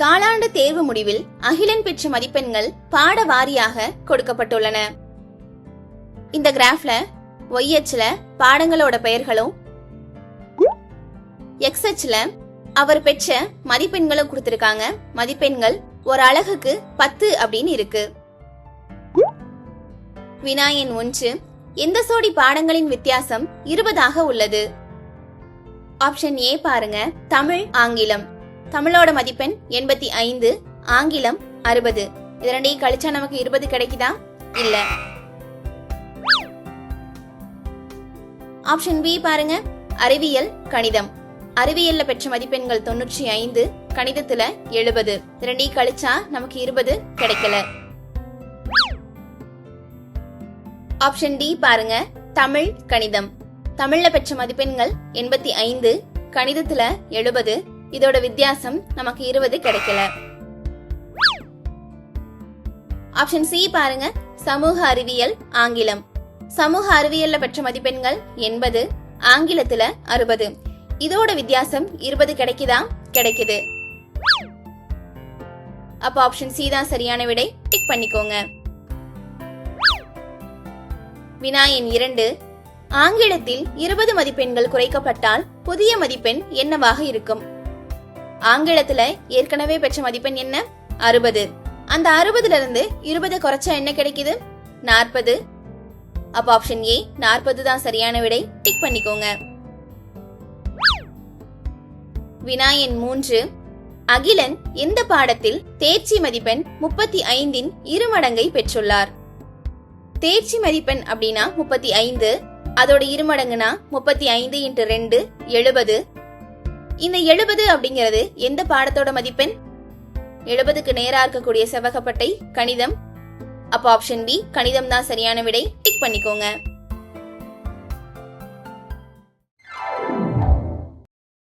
காலாண்டு தேர்வு முடிவில் அகிலன் பெற்ற மதிப்பெண்கள் பாட வாரியாக கொடுக்கப்பட்டுள்ளன. இந்த கிராஃப்ல ஒய் அச்சுல பாடங்களோட பெயர்களும் எக்ஸ் அச்சுல அவர் பெற்ற மதிப்பெண்களும் கொடுத்திருக்காங்க. மதிப்பெண்கள் ஒரு அழகுக்கு பத்து அப்படின்னு இருக்கு. வினாயன் ஒன்று எந்த சோடி பாடங்களின் வித்தியாசம் இருபதாக உள்ளது? ஆப்ஷன் ஏ பாருங்க தமிழ் ஆங்கிலம். தமிழோட மதிப்பெண் எண்பத்தி ஐந்து ஆங்கிலம் அறுபது. இது ரெண்டையும் கழிச்சா நமக்கு இருபது கிடைக்குதா? இல்ல. ஆப்ஷன் பி பாருங்க. அறிவியல் கணிதம். அறிவியல்ல பெற்ற மதிப்பெண்கள் தொண்ணூற்றி ஐந்து கணிதத்துல எழுபது. ரெண்டையும் கழிச்சா நமக்கு இருபது கிடைக்கல. ஆப்ஷன் டி பாருங்க. தமிழ் கணிதம். தமிழ்ல பெற்ற மதிப்பெண்கள் எண்பத்தி ஐந்து கணிதத்துல எழுபது இதோட வித்தியாசம் நமக்கு இருபது கிடைக்கல. ஆப்ஷன் சி பாருங்க. சமூக அறிவியல் ஆங்கிலம். சமூக அறிவியல்ல பெற்ற மதிப்பெண்கள் எண்பது ஆங்கிலத்துல அறுபது. இதோட வித்தியாசம் இருபது கிடைக்குதா? கிடைக்குது. அப்ப ஆப்ஷன் சி தான் சரியான விடை. டிக் பண்ணிக்கோங்க. வினாயன் இரண்டு. ஆங்கிலத்தில் இருபது மதிப்பெண்கள் குறைக்கப்பட்டால் புதிய மதிப்பெண் என்னவாக இருக்கும்? ஆங்கிலத்துல ஏற்கனவே பெற்ற மதிப்பெண் என்ன? அறுபது. அந்த அறுபதுல இருந்து இருபது குறைச்சா என்ன கிடைக்குது? நாற்பது. அப்ப ஆப்ஷன் ஏ நாற்பது தான் சரியான விடை. டிக் பண்ணிக்கோங்க. வினாயன் மூன்று. அகிலன் எந்த பாடத்தில் தேர்ச்சி மதிப்பெண் முப்பத்தி ஐந்தின் இரு மடங்கை பெற்றுள்ளார்? தேர்ச்சி மதிப்பெண் அப்படின்னா முப்பத்தி ஐந்து. அதோட இருமடங்குனா முப்பத்தி ஐந்து இன்ட்டு ரெண்டு எழுபது. இந்த எழுபது அப்படிங்கிறது எந்த பாடத்தோட மதிப்பெண்? எழுபதுக்கு நேரா இருக்கக்கூடிய செவ்வகப்பட்டை கணிதம். அப்ப ஆப்ஷன் பி கணிதம் தான் சரியான விடை. டிக் பண்ணிக்கோங்க.